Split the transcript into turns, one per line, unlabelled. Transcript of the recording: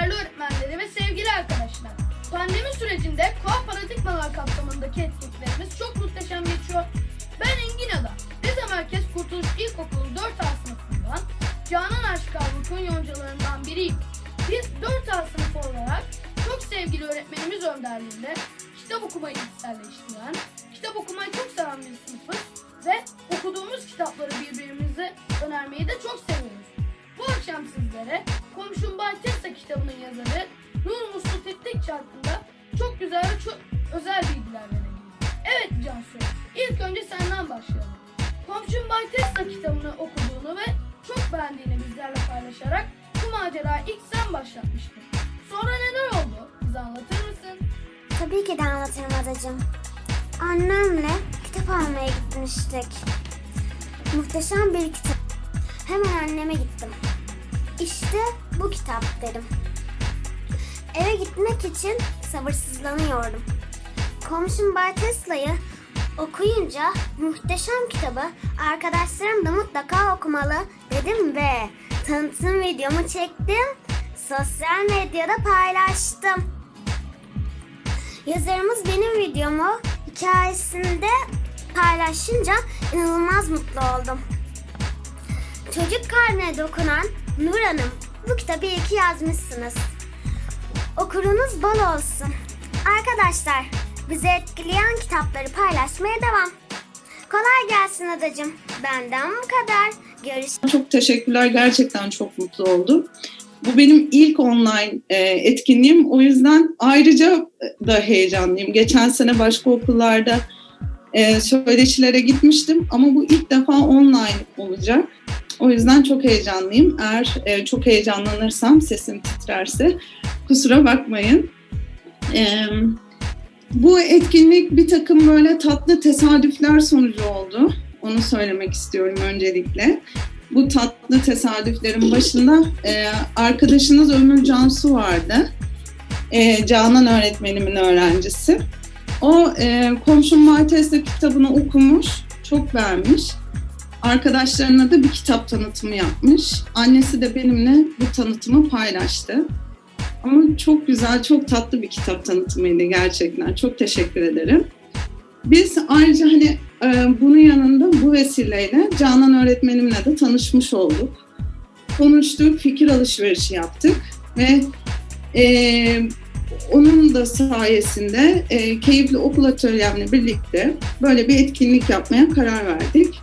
değerli öğretmenleri ve sevgili arkadaşlar. Pandemi sürecinde Koa Paradigmalar kapsamındaki etkinliklerimiz çok muhteşem geçiyor. Ben Engin Ada, Rize Merkez Kurtuluş İlkokulu 4 A sınıfından Canan Aşık Avrupa'nın yoncalarından biriyim. Biz 4 A sınıfı olarak çok sevgili öğretmenimiz önderliğinde kitap okumayı içselleştiren, kitap okumayı çok seven bir sınıfız ve okuduğumuz Hakkında çok güzel ve çok özel bilgiler vereceğiz. Evet Cansu, ilk önce senden başlayalım. Komşum Bay Tessa kitabını okuduğunu ve çok beğendiğini bizlerle paylaşarak bu macerayı ilk sen başlatmıştın. Sonra neler oldu? Bize anlatır mısın?
Tabii ki de anlatırım adacığım. Annemle kitap almaya gitmiştik. Muhteşem bir kitap. Hemen anneme gittim. İşte bu kitap dedim. Eve gitmek için sabırsızlanıyordum. Komşum Bay Tesla'yı okuyunca muhteşem kitabı arkadaşlarım da mutlaka okumalı dedim ve tanıtım videomu çektim. Sosyal medyada paylaştım. Yazarımız benim videomu hikayesinde paylaşınca inanılmaz mutlu oldum. Çocuk kalbine dokunan Nur Hanım, bu kitabı iyi ki yazmışsınız. Okurunuz bol olsun. Arkadaşlar, bizi etkileyen kitapları paylaşmaya devam. Kolay gelsin adacığım. Benden bu kadar. Görüşürüz.
Çok teşekkürler. Gerçekten çok mutlu oldum. Bu benim ilk online e, etkinliğim. O yüzden ayrıca da heyecanlıyım. Geçen sene başka okullarda e, söyleşilere gitmiştim ama bu ilk defa online olacak. O yüzden çok heyecanlıyım. Eğer e, çok heyecanlanırsam, sesim titrerse kusura bakmayın. E, bu etkinlik bir takım böyle tatlı tesadüfler sonucu oldu. Onu söylemek istiyorum öncelikle bu tatlı tesadüflerin başında e, arkadaşınız Ömür Cansu vardı. E, Canan öğretmenimin öğrencisi. O e, Komşum Maltes'te kitabını okumuş, çok beğenmiş. Arkadaşlarına da bir kitap tanıtımı yapmış. Annesi de benimle bu tanıtımı paylaştı. Ama çok güzel, çok tatlı bir kitap tanıtımıydı gerçekten. Çok teşekkür ederim. Biz ayrıca hani e, bunun yanında bu vesileyle Canan öğretmenimle de tanışmış olduk. Konuştuk, fikir alışverişi yaptık ve e, onun da sayesinde e, keyifli okul atölyemle birlikte böyle bir etkinlik yapmaya karar verdik.